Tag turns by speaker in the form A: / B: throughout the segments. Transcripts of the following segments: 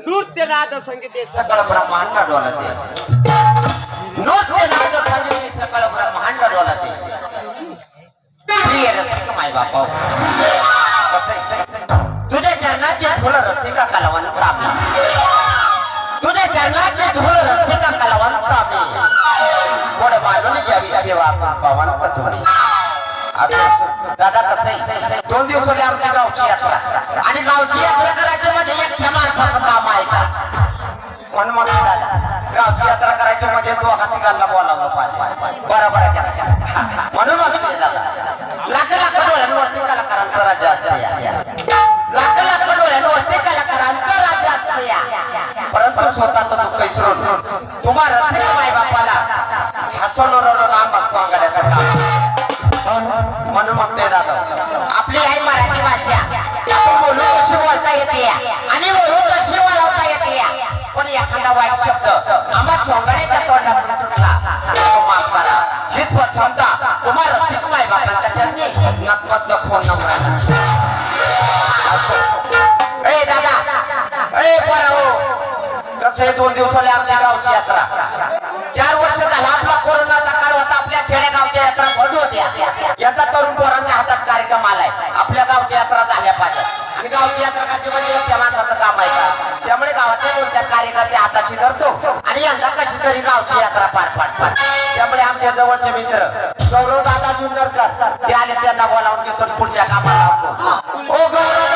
A: नृत्य नाद संगीत हे सगळं
B: सकळ ब्रह्मांड डोलते नृत्य नाद संगीत सकळ ब्रह्मांड डोलते प्रिय रसिक माय बापा तुझ्या चरणाचे धूळ रसिका कलावंत आपला तुझ्या चरणाचे धूळ रसिका कलावंत आम्ही गोड बाजून घ्यावी सेवा भवंत तुम्ही असं दादा कसं आहे. दोन दिवसाने आमच्या गावची यात्रा. आणि गावची यात्रा करायची म्हणजे एकट्या माणसाचं काम आहे का? म्हणून म्हणून दादा गावची यात्रा करायची म्हणजे दोघा तिघांना बोलावलं पाहिजे. बरोबर आहे का म्हणून म्हणतो मी दादा लाख लाख डोळ्यांवरती कलाकारांचं राज्य असतं लाख लाख डोळ्यांवरती कलाकारांचं राज्य असतं परंतु स्वतःचं दुःख विसरून पण एखादा वाईट शब्द. आम्हा सोंगड्याच्या तोंडातून सुटला तो माफ करा. हित हीच प्रथमता तुम्हाला रसिक माय बाबांच्या चरणी नतमस्तक फोन नंबर ए दादा. ए पराहो कसे आहे दोन दिवसाला आमच्या गावची यात्रा? चार वर्ष झाला आपला कोरोनाचा काळ होता. आपल्या खेड्या गावच्या यात्रा भरली होत्या. याचा तरुण पोरांच्या हातात कार्यक्रम आलाय. आपल्या गावच्या यात्रा झाल्या पाहिजे आणि गावची यात्रा करायची म्हणजे कोणत्या कार्यकर्ते हाताशी धरतो? आणि यंदा कशी तरी गावची यात्रा पार पाड त्यामुळे आमच्या जवळचे मित्र गौरव दादा जुंदरकर ते आले त्यांना बोलावून घेतो पुढच्या कामाला लावतो. ओ गौरव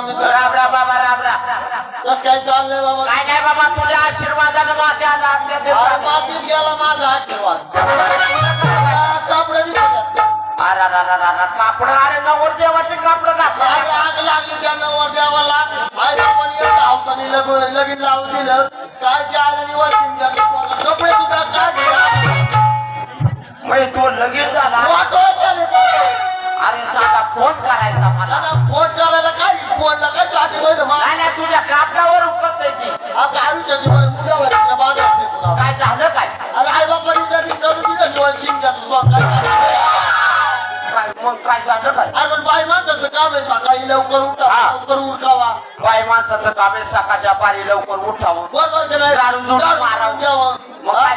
C: मित्र
B: राम राम बाबा राम राम
C: कस काय चाललंय बाबा?
B: काय नाही बाबा तुझ्या आशीर्वादानं माझ्या
C: अरे मातीत गेला माझा आशीर्वाद. कापड दिसत
B: अरे अरे, अरे, अरे, कापड अरे नवर देवाचे कापड घातलं.
C: आग लागली त्या नवर देवाला. हावसाने लग- लगीन लावून दिलं. काय आणि वर. कपडे सुद्धा काय
B: तो लगेच झाला. अरे साधा फोन करायचा मला.
C: फोन करायला काय? फोनला काय चाटी होईल
B: नाही नाही तुझ्या कापडावर उपलब्ध आहे ती.
C: आता आयुष्याची बरं मुलं व्हायची बाजार तुला
B: काय झालं काय?
C: अरे आई बापाने जरी करून दिलं निवड शिंगाचं काय
B: मग झालं काय?
C: अरे बाई माणसाचं काम आहे सकाळी लवकर उठा. लवकर उरकावा.
B: बाई माणसाचं काम आहे सकाळच्या पारी लवकर उठावं.
C: बरोबर का नाही
B: झुडून झाडून मारावं.
C: द्यावं.
B: मग? काय?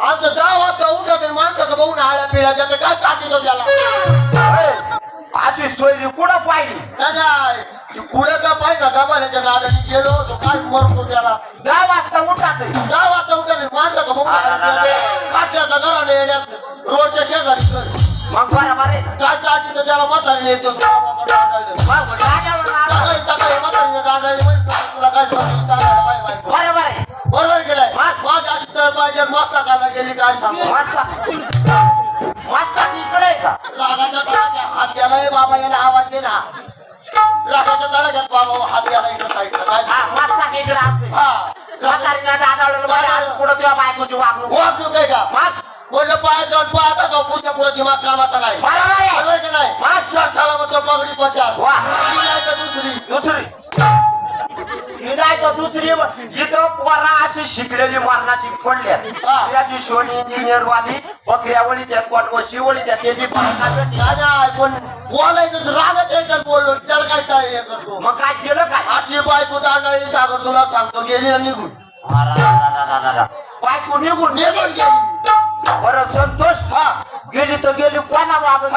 C: आमचं दहा वाजता उठत आणि माणसं बघून आळ्या पिळ्याच्या तर काय चाटीतो त्याला?
B: अशी सोयरी कुठं पाहिली?
C: नाही, नाही. ती पुढे का? पाहिजे गबाल्याच्या नादाने गेलो होतो काय मरतो त्याला?
B: दहा वाजता उठात
C: दहा वाजता आणि माणसं का. काट्याचा घराने येण्यात रोडच्या शेजारी घर.
B: मग बरोबर आहे.
C: काय चाटीतो त्याला म्हातारीने येतो.
B: मग राजावर.
C: सकाळी सकाळी म्हातारीने दांडाळी तुला काय सांगू.
B: बरोबर आहे
C: बरोबर केलंय. माझी अशी तर पाहिजे मस्ता गेली काय सांगू?
B: मस्त मस्त इकडे आहे का?
C: रागाच्या तळात हात गेलाय बाबा याला आवाज दे ना. रागाच्या तळात बाबा हात गेला इकडं साईडला काय
B: हा
C: सांगू?
B: मस्त इकडे असते
C: हा.
B: म्हातारीनं दादावलं बरं, आज पुढं तुझ्या बायकोची वागणूक.
C: वापरू काय का?
B: मग
C: बोललं पायात जाऊन पाहता जाऊ पुढच्या पुढे दिमाग कामाचा नाही.
B: बरोबर आहे.
C: बरोबर की नाही?
B: मग
C: सर साला म्हणतो पगडी पंचार.
B: वा.
C: दुसरी.
B: दुसरी. ही नाही तर दुसरी इथं पोरा अशी शिकलेली मरणाची पडल्या. त्याची शोनी इंजिनियर वाली बकऱ्या वळी त्या कोटवशी वळी त्या
C: नाही, पण बोलायचं रागाच यायचं बोललो. त्याला काय काय हे करतो?
B: मग काय केलं काय?
C: अशी बायको दांडाळी सागर तुला सांगतो गेली ना निघून.
B: बायको निघून
C: निघून गेली.
B: बरं संतोष
C: हा.
B: गेली तर गेली कोणा मागं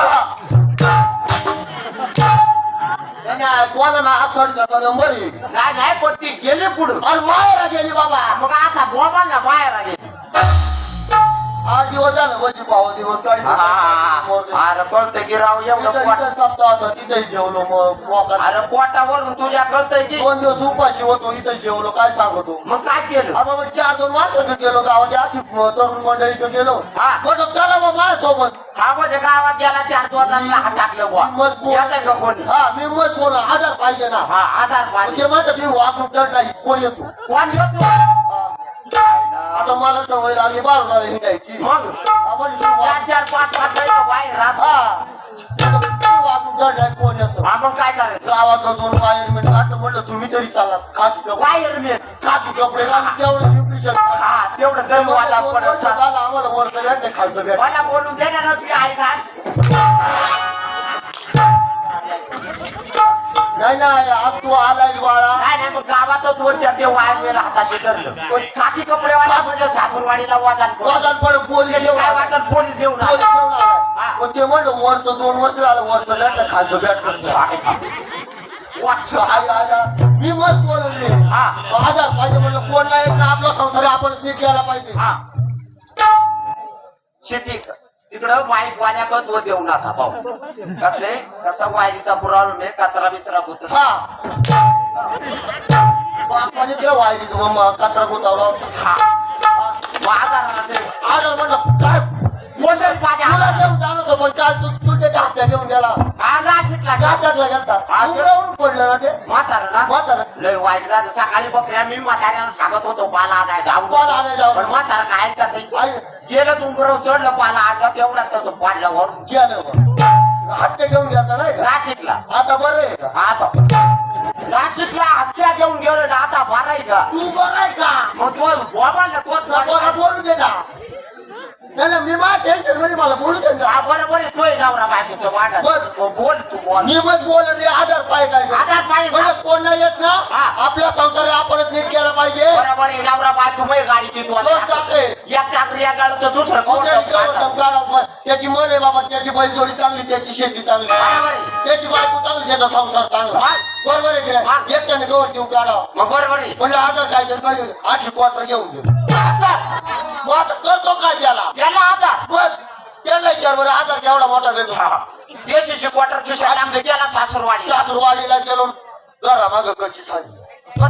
C: कोणा ना असं करतो नंबर आहे
B: नाही नाही पण ती गेली पुढं.
C: अरे मायरा गेली बाबा.
B: मग असा बोंबा ना बाहेर गेली
C: आठ दिवस झाले वजी पाव दिवस काढी
B: अरे कळतं की राव एवढं
C: इथं
B: पोट
C: इथं सप्ताह होता तिथेही जेवलो मग.
B: अरे पोटावरून तुझ्या कळतंय की?
C: दोन दिवस उपाशी होतो इथं जेवलो काय सांगतो?
B: मग काय केलं?
C: मग चार दोन माणसं गेलो गावात अशी तरुण मंडळीकडे गेलो.
B: हा.
C: म्हटलं चला मग माझ्यासोबत.
B: हा म्हणजे गावात गेला चार दोन हात टाकलं बुवा. का कोणी?
C: हा मी मग बोला आधार पाहिजे ना.
B: हा आधार पाहिजे.
C: ते म्हणतात मी वागणूक दर नाही कोण येतो?
B: कोण येतो?
C: हा. आता मला सवय लागली बारोबार हिंडायची.
B: मग?
C: तू
B: चार पाच पाच महिने बाहेर राहत.
C: कोण येतो
B: काय करायचं?
C: गावातलं दोन वायरमेन काढलं म्हटलं तुम्ही तरी चाला कपडे.
B: वायरमॅन
C: खाती कपडे तेवढं
B: हा तेवढं दम वाजा पडत
C: आम्हाला वरचं भेटलं खालचं भेटलं.
B: मला बोलून दे ना तुझी आई
C: नाही नाही आज तू आलाय बाळा.
B: नाही मग गावातच दोन चार ते वायरमॅन हाताशी धरलं. पण खाकी कपडेवाला म्हणजे सासूरवाडीला वाजान
C: पोलीस
B: त्याची
C: घेऊन
B: काय
C: आला.
B: वाटत पोलीस घेऊन आला.
C: पण ते म्हणलं वरचं दोन वर्ष झालं वरचं भेटलं खालचं भेटलं
B: वाच.
C: आई आला मी मत बोलले
B: हा.
C: आजार पाहिजे म्हणलं कोण नाही ना आपला संसार आपण नीट केला पाहिजे.
B: हा. शेती तिकडं वाईट वाण्याकडे तो देऊ नका भाऊ. कसे? कसा वाईचा पुरावून नाही कचरा बिचरा होत
C: बापाने ते कचरा गुतावला
B: हा. बाजाराला ते
C: आजार म्हणलं काय?
B: कोणतरी माझ्या
C: मला
B: हातात
C: घेऊन जाणं होतं पण काल तू तू त्याच्या हस्त्या घेऊन गेला.
B: हा नाशिकला जा.
C: नाशकला गेलता.
B: हा.
C: उघडावून पडलं ना ते?
B: म्हातारं ना?
C: म्हातारं.
B: लय वाईट झालं. सकाळी बकऱ्या मी म्हाताऱ्याला सांगत होतो पाला आणाय जाऊ
C: पाला आणाय जाऊ.
B: पण म्हातारं काय ऐकत नाही
C: आई
B: गेलं तुमचं चढलं पाला आणला तेवढा तो पाडला वर.
C: गेलं मग हत्या घेऊन गेलता नाही का?
B: नाशिकला.
C: आता बरं आहे का?
B: आता नाशिकला हत्या घेऊन गेलो ना आता भराय का?
C: तू बरं आहे का?
B: मग तो बोबाला तोच
C: मला बोलू दे ना. नाही मी टेन्शनमध्ये मला बोलू
B: हा बरोबर आहे तोय नवरा बायकोचं वाटत
C: बर.
B: बोल तू बोल.
C: मी मग बोलले आजार पाय काय
B: आधार
C: म्हणजे कोण नाही येत ना
B: हा.
C: आपला संसार आपणच नीट केला पाहिजे.
B: बरोबर आहे नवरा बायको मै गाडीची तू
C: दोन चाके.
B: एक चाकरी गाडं तर दुसरं कोण
C: त्याची मन आहे बाबा त्याची बैलजोडी चांगली त्याची शेती चांगली.
B: बरोबर आहे.
C: त्याची बायको चांगली त्याचा संसार चांगला. बरोबर आहे की. नाही? एकट्याने
B: मग बरोबर आहे.
C: म्हणलं आजार काय तरी पाहिजे आधी क्वार्टर घेऊन दे.
B: आधार.
C: मग आता करतो काय त्याला
B: याला आधार
C: मग त्याला विचार बरं आजार केवढा मोठा भेटू
B: देशीची क्वार्टरची शाळा आमच्या गेला सासूरवाडी
C: सासूरवाडीला गेलो घरा माग कच्ची झाली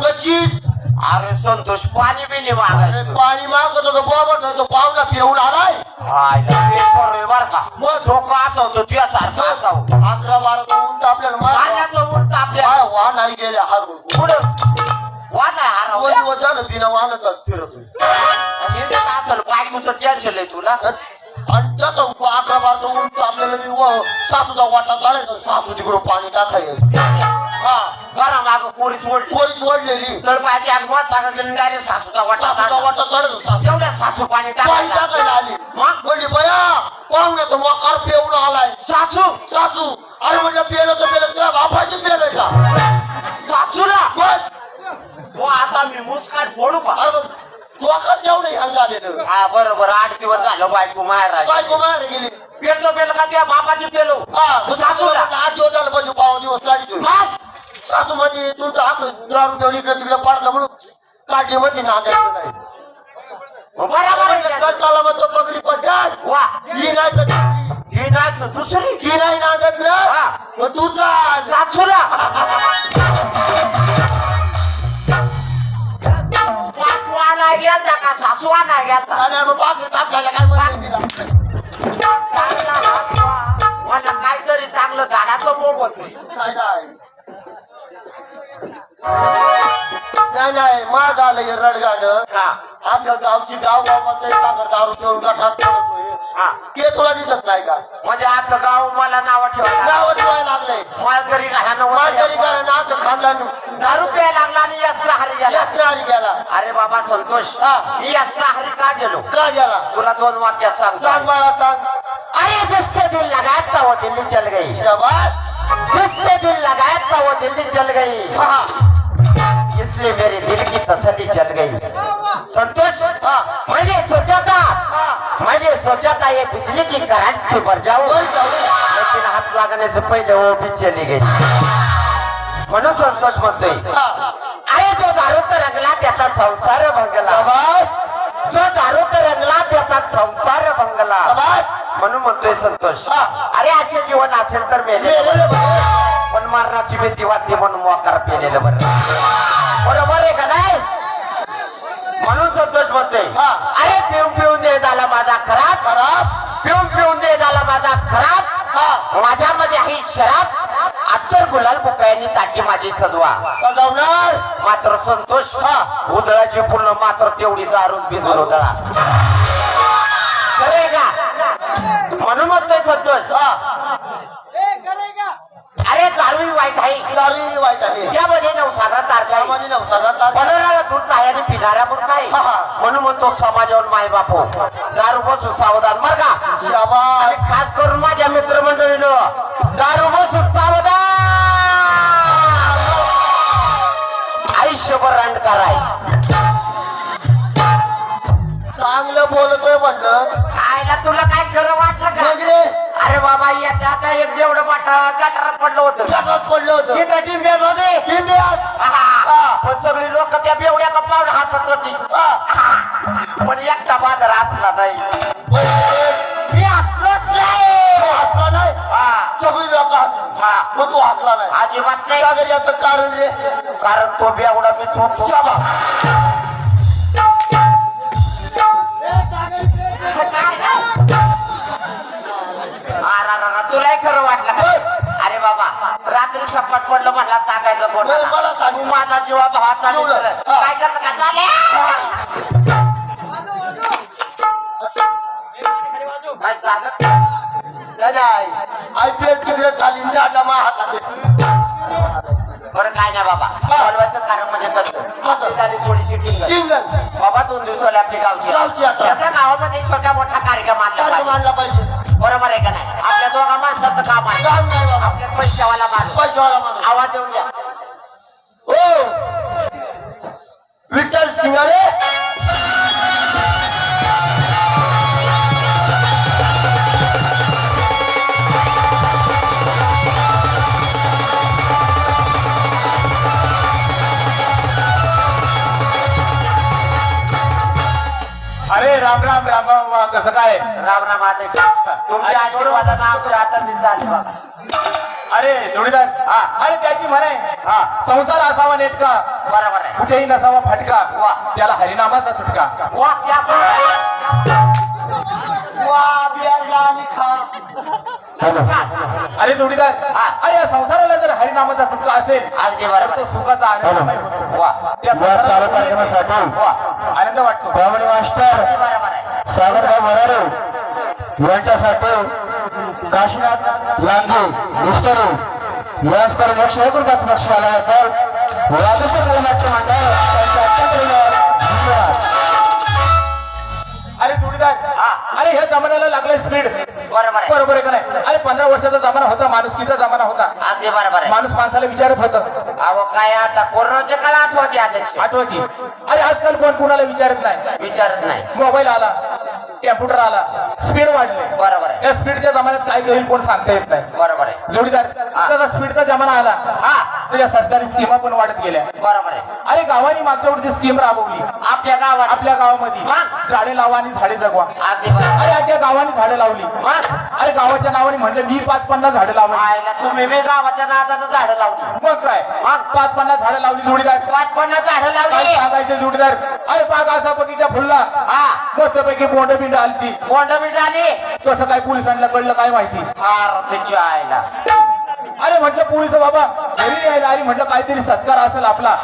C: कच्चीच
B: अरे संतोष पाणी बी नाही
C: अरे
B: मागायचं
C: पाणी मागत होतो होतो पाहुणा पिऊन आलाय.
B: हाय, बर का.
C: मग
B: डोकं असं होतं तुझ्यासारखं असावं
C: अकरा बारा ऊन आपल्याला मार
B: पाण्याचं उंट आपल्या
C: काय वा नाही गेले हारून
B: पुढं वाट
C: दोन
B: हरवल्या.
C: दिवस झालं बिना वाहनच फिरत
B: आणि हे काय असेल बायकोचं टेन्शन आहे तुला.
C: आणि तसं अकरा बाराचं ऊन तर आपल्याला मी व- सासूचा वाटा काढायचा सासू तिकडून पाणी टाकायचं हा
B: घरा माग पोरीच ओढली
C: कोणीच ओढलेली
B: तळपायची आग मग सांगितलं डायरेक्ट सासूचा वाटा
C: सासूचा. वाटा चढायचा सासू
B: तेवढ्या सासू पाणी
C: पाणी
B: टाकायला
C: आली.
B: मग
C: म्हणजे बया पाहुण्याचं मकार पिऊन आलाय.
B: सासू?
C: सासू अरे म्हणजे पेलं तर पेलं तुझ्या बापाची पेलं का?
B: सासूला?
C: मग
B: तो आता मी मुस्काट फोडू का?
C: अरे लोकच झालेलं.
B: हा बरोबर आठ दिवस झालं बायको माहेर
C: काय कुमार गेली.
B: पेलो पेलो का त्या बापाची पेलो?
C: हा
B: सासूला.
C: सासू म्हणजे तुमचं हात दारू घेऊन इकडे तिकडे पडलं म्हणून काढली म्हणते नांदायचं नाही
B: बरोबर
C: चाला मग तो पगडी पचास.
B: वा.
C: ही नाही तर दुसरी.
B: ही नाही तर दुसरी.
C: ती नाही नांदत ना?
B: हा.
C: मग तू चाल.
B: सासूला आणाय गेलता का? सासू आणाय गेलता?
C: आणि मग बाकी टाकायला काय
B: हात. मला काहीतरी चांगलं झाडाचं मोबत
C: झालं हे रडगाणं आमच्या गावची गाव गावात साखर दारू पिऊन गटात पडतोय
B: हा.
C: ते तुला दिसत नाही का?
B: म्हणजे आपलं गाव मला नाव ठेवायला
C: नाव ठेवायला लागलंय
B: मालकरी घरानं
C: मालकरी. कारण आमचं खानदान
B: दारू प्यायला लागला आणि यासला हरी गेला.
C: जास्त आली गेला.
B: अरे बाबा संतोष
C: हा.
B: मी यासला हरी का गेलो?
C: का गेला?
B: तुला दोन वाक्यात सांग
C: सांग बाळा सांग.
B: अरे जिससे दिल लगाया था वो दिल्ली चल गई. जिससे दिल लगाया था वो दिल्ली चल गई.
C: हा.
B: इसलिए मेरे दिल की तसल्ली चल गई संतोष। मैंने सोचा था मैंने सोचा था ये बिजली की करंट से भर जाऊं. लेकिन हाथ लगने से पहले वो भी चली गई म्हणून संतोष म्हणतोय. अरे जो दारू तर रंगला त्याचा संसार भंगला. जो दारू तर रंगला त्याचा संसार भंगला. म्हणून म्हणतोय संतोष. अरे असे जीवन असेल तर मेले. पण मरणाची भीती वाटते म्हणून मोकार पेलेलं बरं बरोबर आहे का नाही? म्हणून संतोष म्हणतोय.
C: हा.
B: अरे पिऊन पिऊन दे झाला माझा खराब.
C: खराब?
B: पिऊन पिऊन दे झाला माझा खराब.
C: हा.
B: माझ्यामध्ये ही शराब. अत्तर गुलाल बुकायांनी ताटी माझी सजवा.
C: सजवणार?
B: मात्र संतोष उदळाची फुलं मात्र तेवढी दारून बिजून उदळा. खरे का? म्हणून म्हणतोय संतोष.
C: हा.
B: अरे
C: दारू वाईट आहे.
B: त्यामध्ये नवसाला चालता
C: त्यामध्ये नवसाला
B: बनवणारा दूध आणि पिणारा पण
C: हा, हा.
B: म्हणून म्हणतो समाजावर माय बापो दारू बसून सावधान. बर का? आणि
C: शाबास
B: खास करून माझ्या मित्रमंडळीनं दारू बसून सावधान. आयुष्यभर रांड कराय
C: चांगलं बोलतोय म्हणलं.
B: आयला तुला काय खरं वाटलं का? अरे बाबा येते आता एक जेवढं वाटा गटारात पडलं होतं.
C: जगात पडलं होतं.
B: तिथं टिंब्यामध्ये
C: इंडियात
B: हा. पण सगळी लोक त्या बेवड्या कपावर हसत होती. पण एकटा बाजार असला नाही. मी हसलोच नाही.
C: हसला नाही.
B: हा.
C: सगळी लोक हसली.
B: हा.
C: पण तू हसला नाही.
B: अजिबात नाही.
C: याचं कारण रे.
B: कारण तो बेवडा मीच होतो. सपाट पडलं मला सांगायचं
C: मला सांग.
B: तू माझा जीवा भावाचा. मित्र
C: हा.
B: काय करत का चाले काय चालत?
C: नाही, नाही आय पी एल तिकडे चालीन जाता मा हातात दे.
B: बरं काय नाही बाबा बोलवायचं कारण म्हणजे कसं
C: कसं?
B: झाली थोडीशी टिंगल
C: सिंगल
B: बाबा दोन दिवसाला आपली गावची
C: गावची.
B: त्या गावामध्ये छोटा मोठा कार्यक्रम पैशावाला माणूस. आवाज देऊन द्या
C: हो. विठ्ठल सिंगाडे
D: अरे राम राम राम राम कसं काय?
B: राम राम अध्यक्ष तुमच्या आशीर्वादानं आमच्या झाले बाबा
D: अरे जोडीदार हा. अरे त्याची म्हणे हा. संसार असावा नेटका.
B: बरोबर आहे.
D: कुठेही नसावा फटका.
B: वा.
D: त्याला हरिनामाचा चुटका
B: वा क्या बात
C: वा बियाणं आणि खा.
D: अरे जोडीदार
B: हा.
D: अरे या संसाराला जर हरिनामाचा चुटका असेल
B: अगदी
D: तर तो सुखाचा आनंद नाही.
B: वा.
D: त्या
E: चालू
D: संसाराला
E: कार्यक्रमासाठी.
D: वा. आनंद वाटतो.
E: कॉमेडी मास्टर
B: बरोबर आहे.
E: सागरभाई मरारे यांच्यासाठी काशीनाथ लांगे मिस्टरी याचकडून एकशे एक रुपयाचं बक्षीस आलं तर वागेश्वर कलानाट्य मंडळ
D: अरे जोडीदार
B: हा.
D: अरे ह्या जमान्याला लागलंय स्पीड
B: बरोबर आहे.
D: बरोबर आहे का नाही? अरे पंधरा वर्षाचा जमाना होता माणुसकीचा जमाना होता.
B: अगदी बरोबर आहे.
D: माणूस माणसाला विचारत होता.
B: अहो काय आता कोरोनाच्या काळ आठवते अध्यक्ष.
D: आठवा की अरे आजकाल कोण कुणाला विचारत नाही?
B: विचारत नाही.
D: मोबाईल आला. कॅम्प्युटर आला स्पीड वाढले.
B: बरोबर आहे.
D: या स्पीडच्या जमान्यात काय होईल कोण सांगता येत नाही.
B: बरोबर आहे.
D: जोडीदार. त्याचा स्पीडचा जमाना आला.
B: हा.
D: त्याच्या सरकारी स्कीमा पण वाढत गेल्या.
B: बरोबर आहे.
D: अरे गावाने मागच्या वर्षी स्कीम राबवली.
B: आपल्या गावात.
D: आपल्या गावामध्ये. झाडे लावा आणि झाडे जगवा.
B: अगदी बरोबर.
D: अरे अख्या गावाने झाडे लावली. अरे गावाच्या नावाने म्हणलं मी पाच पन्नास झाडे लावली.
B: आयला तुम्ही बी गावाच्या नादानं झाडं लावली.
D: मग काय? पाच पन्नास झाडे लावली जोडीदार.
B: पाच पन्नास झाडं
D: काय
B: लावली
D: सांगायचे जोडीदार? अरे पाक असा बगीचा फुलला.
B: हा.
D: मस्त पैकी बोंड बिंड आलती.
B: कोंड बीट आली.
D: कसं काय पोलिसांना कळलं काय माहिती?
B: फार तुझ्या आयला
D: अरे म्हटलं पोलीस बाबा घरी यायला अरे म्हटलं काहीतरी सत्कार असेल आपला.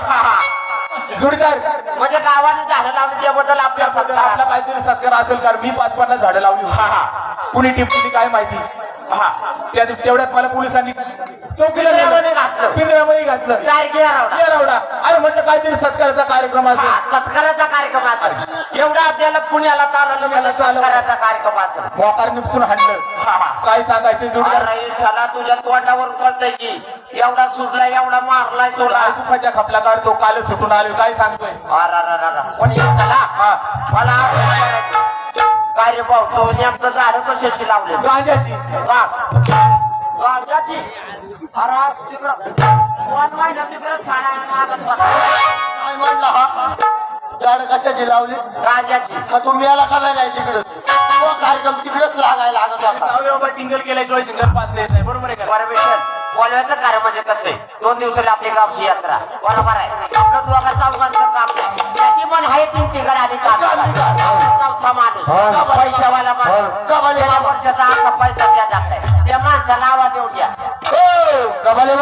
D: जोडीदार
B: म्हणजे गावाने झाडं लावली त्याबद्दल आपल्या
D: आपला काहीतरी सत्कार असेल कारण मी पाच झाडं लावली
B: हा. हा.
D: कुणी टिपली काय माहिती हा. त्या तेवढ्यात मला पोलिसांनी चौकीला
B: पिंजऱ्यामध्ये. घातलं.
D: पिंजऱ्यामध्ये घातलं.
B: तारखेला रावला.
D: या रावडा अरे म्हटलं काहीतरी सत्काराचा कार्यक्रम असेल.
B: सत्काराचा कार्यक्रम असेल. एवढा आपल्याला पुण्याला चालवलं मला
D: चालवलं.
B: सत्काराचा कार्यक्रम असेल.
D: मोकार निपसून हाणलं. काय सांगायचं जोडीदार?
B: अरे तुझ्या तोंडावर कळतंय की एवढा सुटला एवढा मारलाय तुला.
D: काय तुपाच्या खपला काढतो काल सुटून आलो काय सांगतोय.
B: पण
D: हा.
B: मला. काय रे भाऊ तो नेमकं झाडं कशाशी लावले
D: गांजाची.
B: गांजाची? अरे तिकडं दोन महिना तिकडं साड्या मागत होता.
C: काय म्हणला हा? झाड कशाची लावली?
B: गांजाची.
C: का तुम्ही याला करायला नाही तिकडच? तो कार्यक्रम तिकडेच लागायला लागत होता.
D: टिंगल केल्याशिवाय शिंगल पाच येत नाही बरोबर आहे का?
B: परमेश्वर बोलवायचं कार्य म्हणजे कसं आहे? दोन दिवसाला आपली गावची यात्रा. बरोबर आहे आपलं दोघा चौघांचं काम नाही. त्याची पण आहे तीन तिकडे आली काम चौथा माणूस. पैशावाला माणूस.
C: कबाले
B: पैसा द्या जात त्या माणसाला आवाज देऊ द्या.
C: हो कबाले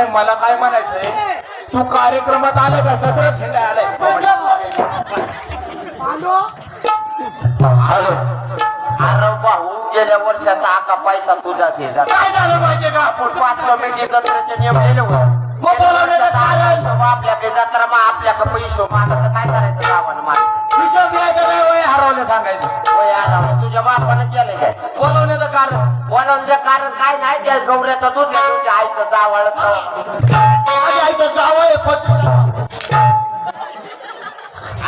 D: नाही मला काय म्हणायचंय? तू कार्यक्रमात आले का? सत्र आलाय.
E: हॅलो?
B: अरे भाऊ गेल्या वर्षाचा आका पैसा तुझा ते
D: काय झालं माहितीये का?
B: आपण पाच कमिटी जत्रेचे नियम दिले होते? आपल्याकडे जत्रा मग आपल्याकडे पैसे. मग आता तर काय करायचं गावानं मला
D: हरवलं सांगायचं?
B: होय तुझ्या बापानं केलंय. काय
D: बोलवण्याचं कारण?
B: बोलावण्याचं कारण काय नाही त्या गौऱ्याचा दुसऱ्या दिवशी आईचं जावळ.
C: माझ्या आईचं जावं आहे पण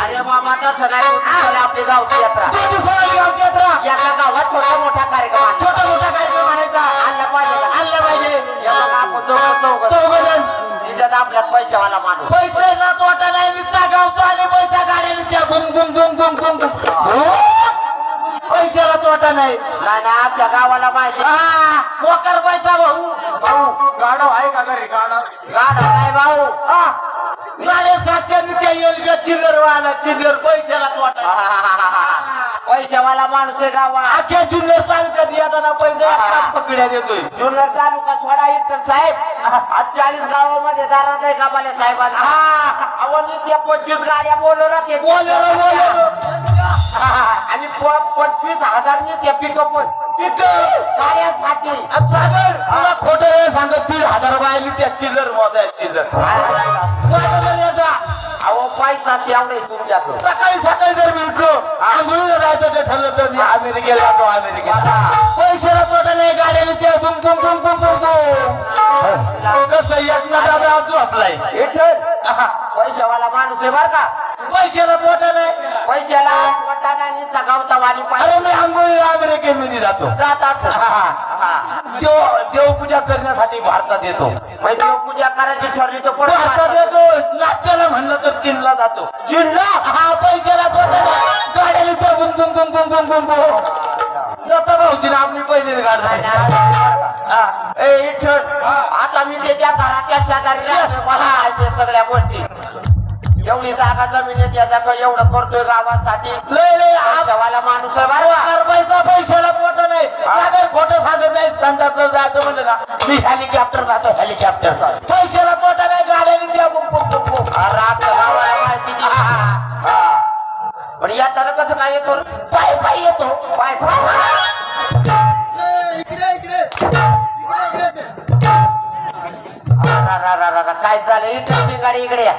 B: अरे बाबा तसं नाही. होत. चला आपली गावची यात्रा.
D: गावची यात्रा.
B: एका गावात छोटा मोठा कार्यक्रम आणला.
D: छोटा मोठा कार्यक्रम आणायचा.
B: आणला पाहिजे. का?
D: आणलं पाहिजे.
B: हे बघा, आपण चौघं- चौघं.
D: चौघजण
B: तिच्यात आपल्यात पैशावाला माणूस.
D: पैसे ना तोटा नाही निघता गावतो आणि पैसा गाड्या निघत्या गुम गुम गुम गुम गुम गुम. हो? पैशाला तोटा नाही.
B: नाही नाही, आमच्या गावाला माहिती
D: मोकर पैसा भाऊ. भाऊ गाडव आहे का घरी गाडव
B: गाढव नाही भाऊ.
D: साडेसातशे नित्या येईल का चिल्लर वाला चिल्लर पैशाला तोटा.
B: पैशावाला माणूस आहे गावात.
D: अख्ख्या चिल्लर तालुक्यात येताना पैसे पकड्या देतोय.
B: जुन्नर तालुका सोडा इटन साहेब. आज चाळीस गावामध्ये दारात आहे गावाल्या साहेबांना? आवडली त्या पंचवीस गाड्या बोलवणार ते
D: बोलेरो बोलेरो
B: आणि प- पंचवीस हजार त्या पिकअप गाड्यांसाठी.
D: सागर तुला खोटं वेळ सांगत तीन हजार रुपये त्या चिल्लर मोजाय चिल्लर. मोजायला यायचा.
B: अहो पैसा तेवढे तुमच्याकडे
D: सकाळी सकाळी जर मी उठलो आंघोळीला जायचं ते ठरलं तर मी अमेरिकेला जातो अमेरिकेला. पैशाला तोटा नाही गाड्याने ते बुम बुम कसं एक ना दादा अजून आपलाय
B: पैशावाला माणूस आहे बर का.
D: पैशाला तोटा नाही.
B: पैशाला वटाण्याने चगावतावानी
D: अरे मी आंघोळीला अमेरिकेमध्ये जातो.
B: जात असं
D: देव देवपूजा करण्यासाठी भारतात येतो.
B: मग देव पूजा करायची ठरली तर
D: भारतात येतो. नाट्याला म्हणलं तर चीनला जातो.
B: जिल्हा
D: हा पैशाला गाड्याने ते जाता भाऊची आपली पहिलीच गाडी
B: ए इठ्ठल आता मी त्याच्या घराच्या शेजारी. मला सगळ्या गोष्टी. एवढी जागा जमीन आहे त्याच्या क- एवढं करतोय गावासाठी.
D: लय लय
B: माणूस आहे?
D: रुपयाचा पैशाला पोट नाही. सागर खोटं सांगत नाही संडासला जायचं म्हणलं ना. मी हेलिकॉप्टर जातो हेलिकॉप्टर पैशाला पोटा नाही गाड्याने द्या बुक बुक बुक बुक.
B: अरे आपल्या गावाला माहिती की हा. पण येताना कसं काय येतो?
D: पाय पाय येतो.
B: पाय पाय.
C: इकडे इकडे. इकडे इकडे.
B: काय झालं इथं गाडी इकडे या.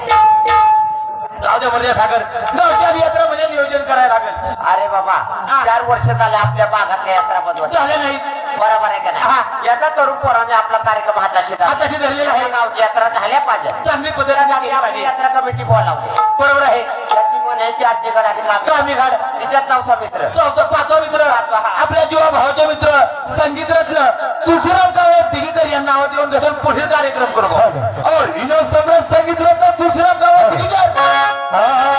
D: जाऊ दे म्हणजे सागर. गावच्या यात्रा म्हणजे नियोजन करायला लागेल.
B: अरे बाबा चार वर्ष झाले आपल्या भागातल्या यात्रा बदलत
D: झाले नाही
B: बरोबर आहे का नाही? याचा तरुण पोराने आपला कार्यक्रम हाताशी धरला.
D: हाताशी धरलेला आहे.
B: गावची यात्रा झाल्या पाहिजे.
D: चांगली पद्धतीने
B: त्यासाठी
D: केली
B: आपली
D: पाहिजे.
B: यात्रा कमिटी बोलावली.
D: बरोबर आहे.
B: त्याची म्हणायची आजची गडाची काम
D: कामी घाड.
B: तिच्या चौथा मित्र.
D: चौथा पाचवा मित्र.
B: पाचवा, हा.
D: आपल्या जीवा भावाचे मित्र. संगीत रत्न. तुळशीराम गावात दिगीकर यांना नावात येऊन घेऊन पुढील कार्यक्रम करू. और विनोद सम्राट संगीत रत्न तुळशीराम गावात दिगीकर Ah.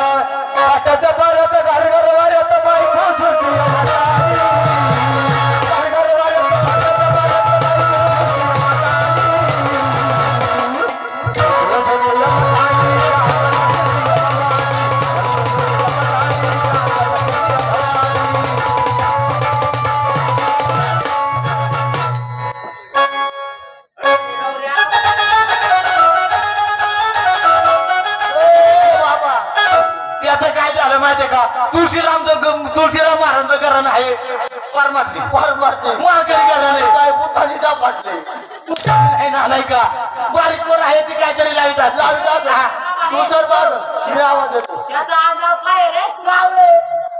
D: बारीक पोर आहे ती काहीतरी लावितात
C: लावितात. तू जर बघ मी आवाज येतो.
B: त्याचं आडनाव काय रे. गावळे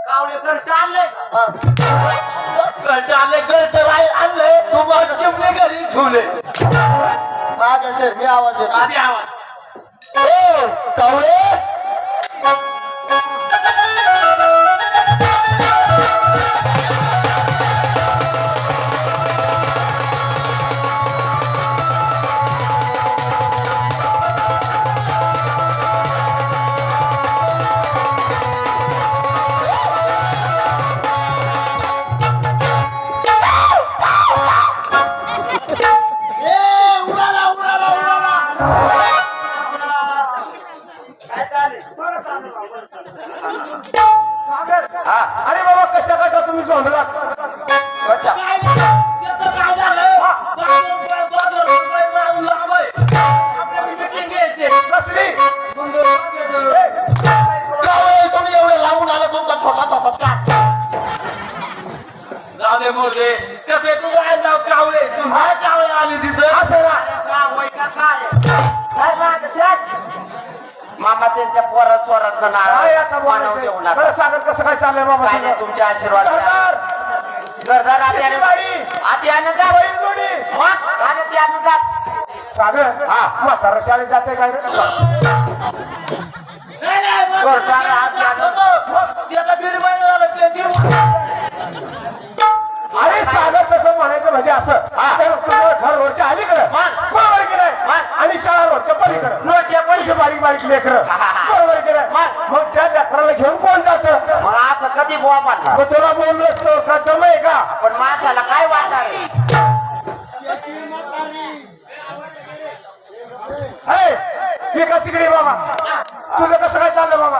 B: गावळेकर टाळलंय
D: गळट आले गळट राय आणले. तू मग चिमणे घरी ठेवले.
C: माझ्या सर मी आवाज येतो
D: आधी आवाज. बाबा
C: काय
D: तुझं? नाही
B: तुमचे आशीर्वाद आधी आधी आनंदात. मग आनंदी आनंदात
D: सागर म्हातारा शाळेत जाते काय रे?
B: घरदार आधी आनंद
D: त्याला दीड महिना झाला त्याची अरे सागर तसं म्हणायचं म्हणजे असं. तर तुझं घर रोडच्या अलीकडं
B: मग.
D: बरोबर की नाही?
B: मग.
D: आणि शाळा रोडच्या पलीकडं. पैसे बारीक बारीक लेकर. बरोबर की नाही?
B: मग.
D: मग त्या लेकराला घेऊन कोण जात?
B: कधी बुवा
D: मग तुला बोललोस का? दम आहे का?
B: पण माणसाला काय वाटावे
D: हे, मी कशी कडे बाबा? तुझं कसं काय चाललं बाबा?